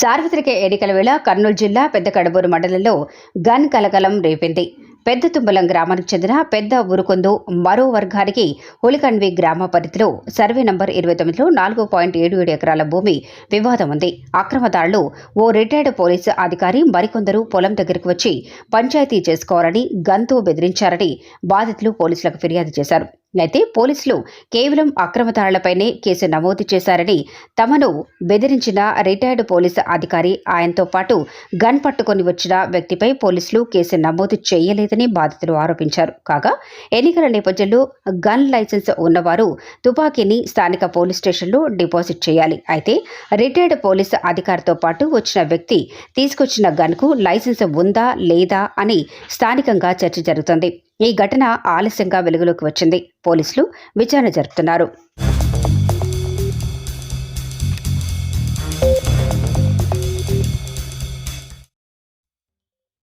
సార్వత్రిక ఎన్నికల వేళ కర్నూలు జిల్లా పెద్ద కడబూరు మండలంలో గన్ కలకలం రేపింది. పెద్ద తుమ్మలం గ్రామానికి చెందిన పెద్ద ఉరుకొందు మరో వర్గానికి హులికన్వి గ్రామ పరిధిలో సర్వే నంబర్ ఇరవై తొమ్మిదిలో నాలుగు పాయింట్ ఏడు ఏడు ఎకరాల భూమి వివాదం ఉంది. అక్రమదారులు ఓ రిటైర్డ్ పోలీసు అధికారి మరికొందరు పొలం దగ్గరకు వచ్చి పంచాయతీ చేసుకోవాలని గన్తో బెదిరించారని బాధితులు పోలీసులకు ఫిర్యాదు చేశారు. అయితే పోలీసులు కేవలం అక్రమదారులపైనే కేసు నమోదు చేశారని తమను బెదిరించిన రిటైర్డ్ పోలీసు అధికారి ఆయనతో పాటు గన్ పట్టుకొని వచ్చిన వ్యక్తిపై పోలీసులు కేసు నమోదు చేయలేదని బాధితులు ఆరోపించారు. కాగా ఎన్నికల నేపథ్యంలో గన్ లైసెన్స్ ఉన్నవారు తుపాకీని స్థానిక పోలీస్ స్టేషన్లో డిపాజిట్ చేయాలి. అయితే రిటైర్డ్ పోలీసు అధికారితో పాటు వచ్చిన వ్యక్తి తీసుకొచ్చిన గన్కు లైసెన్స్ ఉందా లేదా అని స్థానికంగా చర్చ జరుగుతోంది. ఈ ఘటన ఆలస్యంగా వెలుగులోకి వచ్చింది. పోలీసులు విచారణ జరుపుతున్నారు.